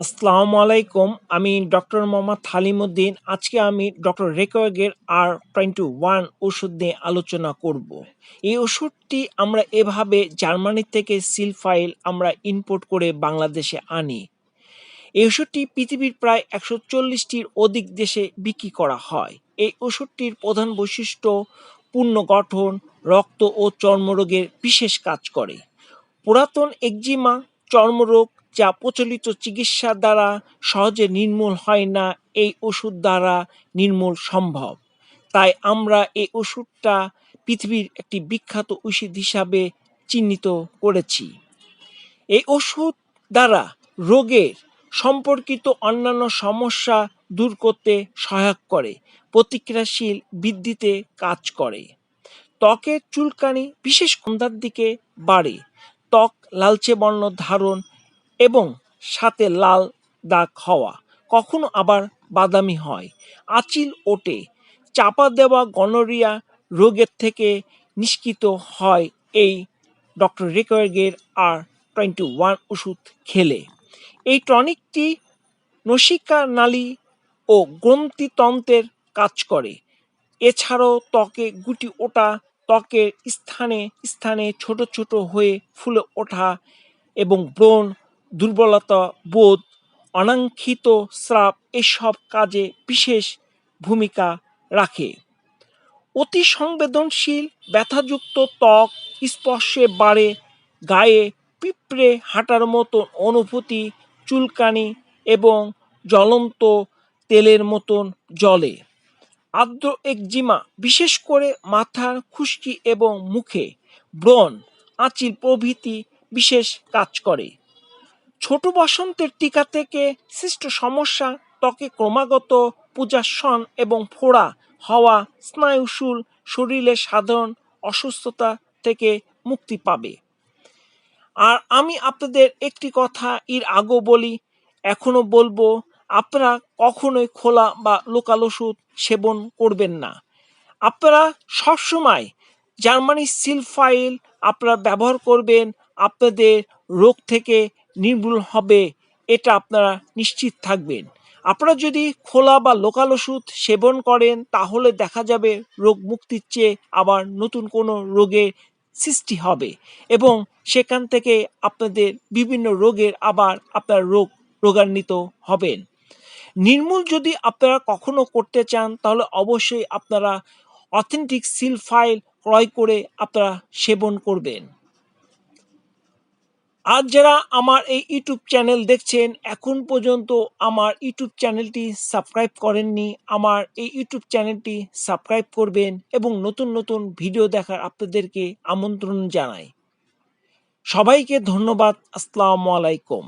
আসসালামু আলাইকুম, আমি ডক্টর মোহাম্মদ হালিমুদ্দিন। আজকে আমি ডক্টর রেকোয়েগের আর টোয়েন্টি ওয়ান ওষুধ নিয়ে আলোচনা করব। এই ওষুধটি আমরা এভাবে জার্মানি থেকে সিল ফাইল আমরা ইম্পোর্ট করে বাংলাদেশে আনি। এই ওষুধটি পৃথিবীর প্রায় একশো চল্লিশটির অধিক দেশে বিক্রি করা হয়। এই ওষুধটির প্রধান বৈশিষ্ট্য পূর্ণ গঠন, রক্ত ও চর্মরোগের বিশেষ কাজ করে। পুরাতন একজিমা, চর্মরোগ যা প্রচলিত চিকিৎসা দ্বারা সহজে নির্মূল হয় না, এই ওষুধ দ্বারা নির্মূল সম্ভব। তাই আমরা এই ওষুধটা পৃথিবীর একটি বিখ্যাত ওষুধ হিসাবে চিহ্নিত করেছি। এই ওষুধ দ্বারা রোগের সম্পর্কিত অন্যান্য সমস্যা দূর করতে সহায়ক করে, প্রতিক্রিয়াশীল বৃদ্ধিতে কাজ করে। ত্বকের চুলকানি বিশেষ সন্ধ্যার দিকে বাড়ে। ত্বক লালচে বর্ণ ধারণ এবং সাথে লাল দাগ হওয়া, কখনো আবার বাদামি হয়। আঁচিল ওটে চাপা দেওয়া গনোরিয়া রোগের থেকে নিষ্কৃত হয় এই ডক্টর রেকোয়ার্গের আর টোয়েন্টি ওয়ান ওষুধ খেলে। এই টনিকটি নসিকা নালী ও গ্রন্থিতন্ত্রের কাজ করে। এছাড়াও ত্বকে গুটি ওঠা, ত্বকের স্থানে স্থানে ছোট ছোট হয়ে ফুলে ওঠা এবং ব্রণ দুর্বলতা, বোধ অনাঙ্ক্ষিত স্রাব এসব কাজে বিশেষ ভূমিকা রাখে। অতি সংবেদনশীল, ব্যথাযুক্ত ত্বক স্পর্শে বাড়ে, গায়ে পিঁপড়ে হাঁটার মতন অনুভূতি চুলকানি এবং জ্বলন্ত তেলের মতন জলে আর্দ্র একজিমা, বিশেষ করে মাথার খুশকি এবং মুখে ব্রণ, আঁচিল প্রভৃতি বিশেষ কাজ করে। ছোট বসন্তের টিকা থেকে সৃষ্ট সমস্যা ত্বকে ক্রমাগত পূজাসন এবং ফোড়া হওয়া স্নায়ুশুল শরীরের সাধারণ অসুস্থতা থেকে মুক্তি পাবে। আর আমি আপনাদের একটি কথা এর আগেও বলি এখনও বলব, আপনারা কখনোই খোলা বা লোকাল ওষুধ সেবন করবেন না। আপনারা সবসময় জার্মানি সিল ফাইল আপনারা ব্যবহার করবেন, আপনাদের রোগ থেকে নির্মূল হবে, এটা আপনারা নিশ্চিত থাকবেন। আপনারা যদি খোলা বা লোকাল ওষুধ সেবন করেন, তাহলে দেখা যাবে রোগ মুক্তির চেয়ে আবার নতুন কোনো রোগের সৃষ্টি হবে এবং সেখান থেকে আপনাদের বিভিন্ন রোগের আবার আপনার রোগ রোগান্বিত হবেন। নির্মূল যদি আপনারা কখনো করতে চান, তাহলে অবশ্যই আপনারা অথেন্টিক সিল ফাইল ক্রয় করে আপনারা সেবন করবেন। আর যারা আমার এই ইউটিউব চ্যানেল দেখছেন, এখন পর্যন্ত আমার ইউটিউব চ্যানেলটি সাবস্ক্রাইব করেননি। আমার এই ইউটিউব চ্যানেলটি সাবস্ক্রাইব করবেন এবং নতুন নতুন ভিডিও দেখার আপনাদেরকে আমন্ত্রণ জানাই। সবাইকে ধন্যবাদ। আসসালামু আলাইকুম।